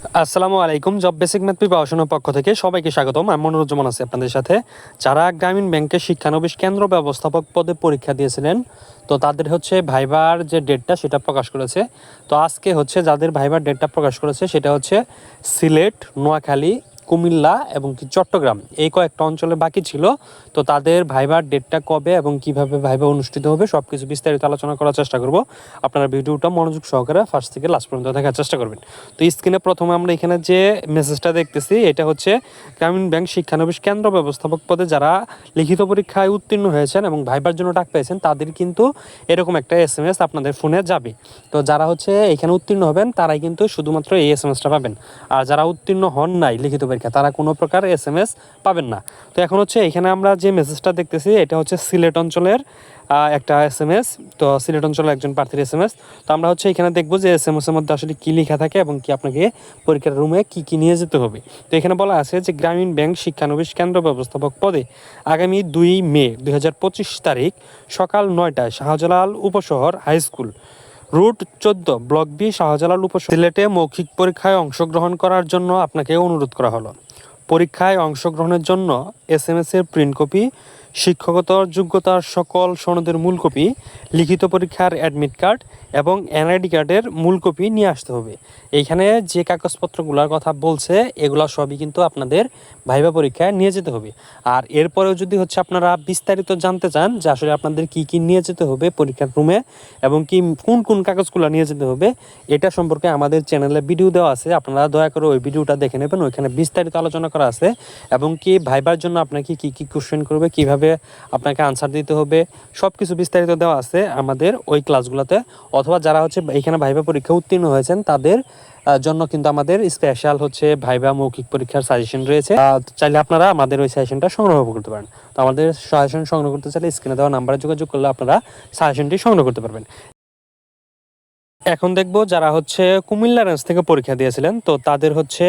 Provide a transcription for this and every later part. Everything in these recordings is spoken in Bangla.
আসসালামু আলাইকুম। জব বেসিক ম্যাথ পড়াশোনার পক্ষ থেকে সবাইকে স্বাগতম। আমি মনোরঞ্জন আছি আপনাদের সাথে। যারা গ্রামীণ ব্যাংকের শিক্ষানবিশ কেন্দ্র ব্যবস্থাপক পদে পরীক্ষা দিয়েছিলেন, তো তাদের হচ্ছে ভাইবার যে ডেটটা সেটা প্রকাশ করেছে। তো আজকে হচ্ছে যাদের ভাইবার ডেটটা প্রকাশ করেছে, সেটা হচ্ছে সিলেট, নোয়াখালী কুমিল্লা এবং কি চট্টগ্রাম। এই কয়েকটা অঞ্চলে বাকি ছিল। তো তাদের ভাইবার ডেটটা কবে এবং কীভাবে ভাইবা অনুষ্ঠিত হবে সব কিছু বিস্তারিত আলোচনা করার চেষ্টা করব। আপনারা ভিডিওটা মনোযোগ সহকারে ফার্স্ট থেকে লাস্ট পর্যন্ত দেখার চেষ্টা করবেন। তো স্ক্রিনে প্রথমে আমরা এখানে যে মেসেজটা দেখতেছি, এটা হচ্ছে গ্রামীণ ব্যাংক শিক্ষানবিশ কেন্দ্র ব্যবস্থাপক পদে যারা লিখিত পরীক্ষায় উত্তীর্ণ হয়েছেন এবং ভাইবার জন্য ডাক পেয়েছেন, তাদের কিন্তু এরকম একটা এস এম এস আপনাদের ফোনে যাবে। তো যারা হচ্ছে এখানে উত্তীর্ণ হবেন, তারাই কিন্তু শুধুমাত্র এই এস এম এসটা পাবেন। আর যারা উত্তীর্ণ হন নাই লিখিত পরীক্ষা তারা কোনো প্রকার এস এম এস পাবেন না। তো এখন হচ্ছে এখানে আমরা যে মেসেজটা দেখতেছি, এটা হচ্ছে সিলেট অঞ্চলের একটা এস এম এস তো সিলেট অঞ্চলের একজন প্রার্থীর এস এম এস তো আমরা হচ্ছে এখানে দেখব যে এস এম এসের মধ্যে আসলে কী লেখা থাকে এবং কি আপনাকে পরীক্ষার রুমে কী কী নিয়ে যেতে হবে। তো এখানে বলা আছে যে গ্রামীণ ব্যাংক শিক্ষানবিশ কেন্দ্র ব্যবস্থাপক পদে আগামী দুই মে দুই হাজার পঁচিশ তারিখ সকাল নয়টায় শাহজালাল উপশহর হাই স্কুল রুট চোদ্দ, ব্লক বি, শাহজালাল উপ সিলেটে মৌখিক পরীক্ষায় অংশগ্রহণ করার জন্য আপনাকে অনুরোধ করা হলো। পরীক্ষায় অংশগ্রহণের জন্য এস এম এস এর প্রিন্ট কপি শিক্ষকতার যোগ্যতার সকল সনদের মূল কপি, লিখিত পরীক্ষার অ্যাডমিট কার্ড এবং এনআইডি কার্ডের মূল কপি নিয়ে আসতে হবে। এইখানে যে কাগজপত্রগুলোর কথা বলছে, এগুলো সবই কিন্তু আপনাদের ভাইবা পরীক্ষায় নিয়ে যেতে হবে। আর এরপরেও যদি হচ্ছে আপনারা বিস্তারিত জানতে চান যে আসলে আপনাদের কি কি নিয়ে যেতে হবে পরীক্ষার রুমে এবং কি কোন কোন কাগজগুলো নিয়ে যেতে হবে, এটা সম্পর্কে আমাদের চ্যানেলে ভিডিও দেওয়া আছে। আপনারা দয়া করে ওই ভিডিওটা দেখে নেবেন। ওইখানে বিস্তারিত আলোচনা করা আছে। এবং কি ভাইবার জন্য আপনাকে কি কি কোশ্চেন করবে, কীভাবে আপনাকে আনসার দিতে হবে সব কিছু বিস্তারিত দেওয়া আছে আমাদের ওই ক্লাসগুলোতে অথবা যারা হচ্ছে এখানে ভাইবা পরীক্ষা উত্তীর্ণ হয়েছেন, তাদের জন্য কিন্তু আমাদের স্পেশাল হচ্ছে ভাইবা মৌখিক পরীক্ষার সাজেশন রয়েছে। চাইলে আপনারা আমাদের ওই সাজেশনটা সংগ্রহ করতে পারেন। তো আমাদের সাজেশন সংগ্রহ করতে চাইলে স্ক্রিনে দেওয়া নাম্বারে যোগাযোগ করলে আপনারা সাজেশনটি সংগ্রহ করতে পারবেন। এখন দেখব যারা হচ্ছে কুমিল্লা রেঞ্জ থেকে পরীক্ষা দিয়েছিলেন, তো তাদের হচ্ছে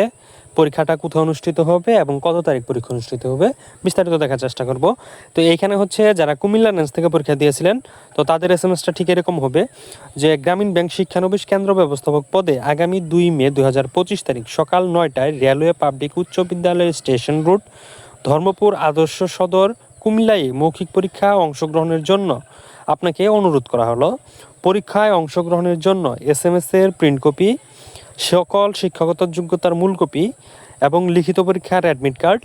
পরীক্ষাটা কোথায় অনুষ্ঠিত হবে এবং কত তারিখ পরীক্ষা অনুষ্ঠিত হবে, বিস্তারিত দেখার চেষ্টা করব। তো এইখানে হচ্ছে যারা কুমিল্লা রেঞ্জ থেকে পরীক্ষা দিয়েছিলেন, তো তাদের এস এম এসটা ঠিক এরকম হবে যে গ্রামীণ ব্যাংক শিক্ষানবিশ কেন্দ্র ব্যবস্থাপক পদে আগামী দুই মে দুই হাজার পঁচিশ তারিখ সকাল নয়টায় রেলওয়ে পাবলিক উচ্চ বিদ্যালয়ের স্টেশন রুট, ধর্মপুর আদর্শ সদর কুমিল্লায় মৌখিক পরীক্ষা অংশগ্রহণের জন্য আপনাকে অনুরোধ করা হলো। পরীক্ষায় অংশগ্রহণের জন্য এস এম এর প্রিন্ট কপি সকল শিক্ষাগত যোগ্যতার মূল কপি এবং লিখিত পরীক্ষার অ্যাডমিট কার্ড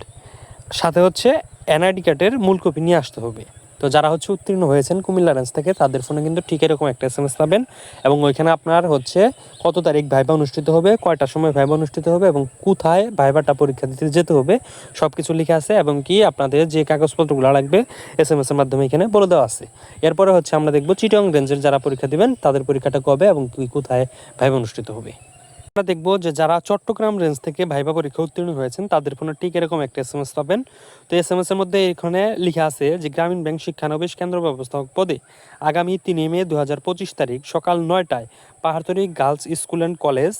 সাথে হচ্ছে এনআইডি কার্ডের মূল কপি নিয়ে আসতে হবে। তো যারা হচ্ছে উত্তীর্ণ হয়েছেন কুমিল্লা রেঞ্জ থেকে, তাদের ফোনে কিন্তু ঠিক এরকম একটা এস পাবেন এবং ওইখানে আপনার হচ্ছে কত তারিখ ভাইবা অনুষ্ঠিত হবে, কয়টার সময় ভাইবা অনুষ্ঠিত হবে এবং কোথায় ভাইবাটা পরীক্ষা দিতে যেতে হবে সব কিছু লেখা আছে এবং কি আপনাদের যে কাগজপত্রগুলো লাগবে এস এম এস এর মাধ্যমে এখানে বলে দেওয়া আছে। এরপরে হচ্ছে আমরা দেখব চিটং রেঞ্জের যারা পরীক্ষা দিবেন, তাদের পরীক্ষাটা কবে এবং কি কোথায় ভাইবা অনুষ্ঠিত হবে। আমরা দেখব যে যারা চট্টগ্রাম রেঞ্জ থেকে ভাইবা পরীক্ষা উত্তীর্ণ হয়েছেন, তাদের ফোনে ঠিক এরকম একটা এস এম এস পাবেন। তো এস এম এর মধ্যে এখানে লেখা আছে যে, গ্রামীণ ব্যাংক শিক্ষানবিশ কেন্দ্র ব্যবস্থাপক পদে আগামী তিন মে দুহাজার পঁচিশ তারিখ সকাল নয়টায় Pahartali girls school and college,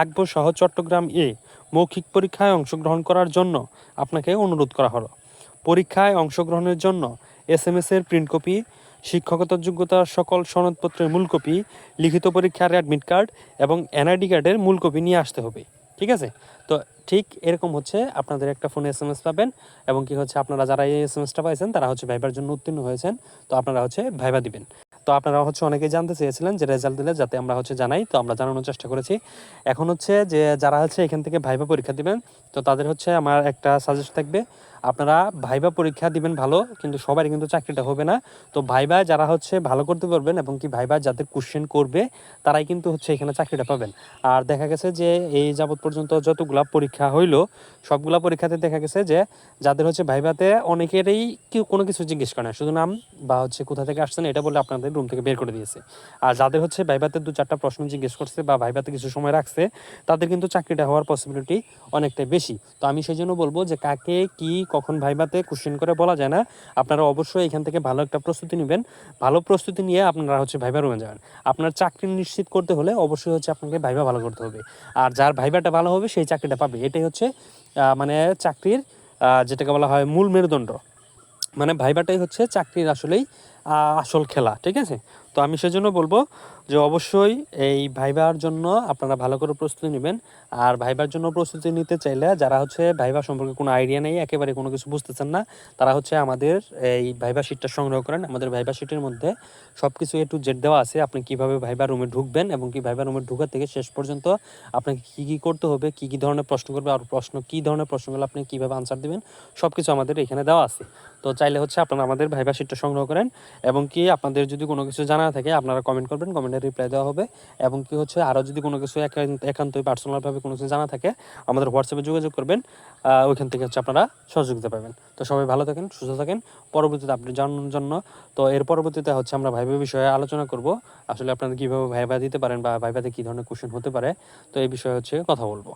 Akbar Shah Chattogram এ মৌখিক পরীক্ষায় অংশগ্রহণ করার জন্য আপনাকে অনুরোধ করা হলো। পরীক্ষায় অংশগ্রহণের জন্য এস এম এস এর প্রিন্ট কপি শিক্ষকতার যোগ্যতার সকল সনদপত্রের মূল কপি লিখিত পরীক্ষার অ্যাডমিট কার্ড এবং এনআইডি কার্ডের মূল কপি নিয়ে আসতে হবে, ঠিক আছে? তো ঠিক এরকম হচ্ছে আপনাদের একটা ফোনে এস এম এস পাবেন এবং কি হচ্ছে আপনারা যারা এই এস এম এসটা পাইছেন, তারা হচ্ছে ভাইবার জন্য উত্তীর্ণ হয়েছেন, তো আপনারা হচ্ছে ভাইবা দিবেন। তো আপনারা হচ্ছে অনেকেই জানতে চেয়েছিলেন যে রেজাল্ট দিলে যাতে আমরা হচ্ছে জানাই, তো আমরা জানানোর চেষ্টা করেছি। এখন হচ্ছে যে যারা হচ্ছে এখান থেকে ভাইবা পরীক্ষা দিবেন, তো তাদের হচ্ছে আমার একটা সাজেস্ট থাকবে আপনারা ভাইবা পরীক্ষা দিবেন ভালো, কিন্তু সবারই কিন্তু চাকরিটা হবে না। তো ভাইবা যারা হচ্ছে ভালো করতে পারবেন এবং কি ভাইবা যাদের কোশ্চেন করবে, তারাই কিন্তু হচ্ছে এখানে চাকরিটা পাবেন। আর দেখা গেছে যে এই যাবৎ পর্যন্ত যতগুলা পরীক্ষা হইল, সবগুলা পরীক্ষাতে দেখা গেছে যে যাদের হচ্ছে ভাইভাতে অনেকেরই কেউ কোনো কিছু জিজ্ঞেস করে না, শুধু নাম বা হচ্ছে কোথা থেকে আসছেন এটা বলে আপনাদের রুম থেকে বের করে দিয়েছে। আর যাদের হচ্ছে ভাইভাতে দু চারটা প্রশ্ন জিজ্ঞেস করছে বা ভাইভাতে কিছু সময় রাখছে, তাদের কিন্তু চাকরিটা হওয়ার পসিবিলিটি অনেকটাই বেশি। তো আমি সেই জন্য বলব যে কাকে কি কখন ভাইভাতে কোশ্চেন করে বলা যায় না। আপনারা অবশ্যই এখান থেকে ভালো একটা প্রস্তুতি নেবেন। ভালো প্রস্তুতি নিয়ে আপনারা হচ্ছে ভাইবা রুমে যাবেন। আপনার চাকরি নিশ্চিত করতে হলে অবশ্যই হচ্ছে আপনাকে ভাইবা ভালো করতে হবে। আর যার ভাইবাটা ভালো হবে, সেই চাকরিটা পাবে। এটাই হচ্ছে মানে চাকরির যেটাকে বলা হয় মূল মেরুদণ্ড। মানে ভাইবাটাই হচ্ছে চাকরির আসলেই আসল খেলা, ঠিক আছে? তো আমি সেজন্য বলব যে অবশ্যই এই ভাইবার জন্য আপনারা ভালো করে প্রস্তুতি নেবেন। আর ভাইবার জন্য প্রস্তুতি নিতে চাইলে যারা হচ্ছে ভাইবা সম্পর্কে কোনো আইডিয়া নেই, একেবারে কোনো কিছু বুঝতেছেন না, তারা হচ্ছে আমাদের এই ভাইবা শিটটা সংগ্রহ করেন। আমাদের ভাইবা শিটের মধ্যে সব কিছু এ টু জেড দেওয়া আছে। আপনি কীভাবে ভাইবা রুমে ঢুকবেন এবং কি ভাইবা রুমে ঢুকার থেকে শেষ পর্যন্ত আপনাকে কি কি করতে হবে, কি কি ধরনের প্রশ্ন করবে আর প্রশ্ন, কি ধরনের প্রশ্নগুলো আপনি কীভাবে আনসার দিবেন সব কিছু আমাদের এখানে দেওয়া আছে। তো চাইলে হচ্ছে আপনারা আমাদের ভাইবা শিটটা সংগ্রহ করেন। এবং কি আপনাদের যদি কোনো কিছু জানা থাকে, আপনারা কমেন্ট করবেন কমেন্টে রিপ্লাই দেওয়া হবে। এবং কি হচ্ছে আরও যদি কোনো কিছু একান্তই পার্সোনালভাবে কোনো কিছু জানা থাকে, আমাদের হোয়াটসঅ্যাপে যোগাযোগ করবেন। ওইখান থেকে হচ্ছে আপনারা সহযোগিতা পাবেন। তো সবাই ভালো থাকেন, সুস্থ থাকেন। পরবর্তীতে আপনি জানানোর জন্য, তো এর পরবর্তীতে হচ্ছে আমরা ভাইবা বিষয়ে আলোচনা করব। আসলে আপনারা কীভাবে ভাইবা দিতে পারেন বা ভাইবাতে কী ধরনের কোশ্চেন হতে পারে, তো এই বিষয়ে হচ্ছে কথা বলব।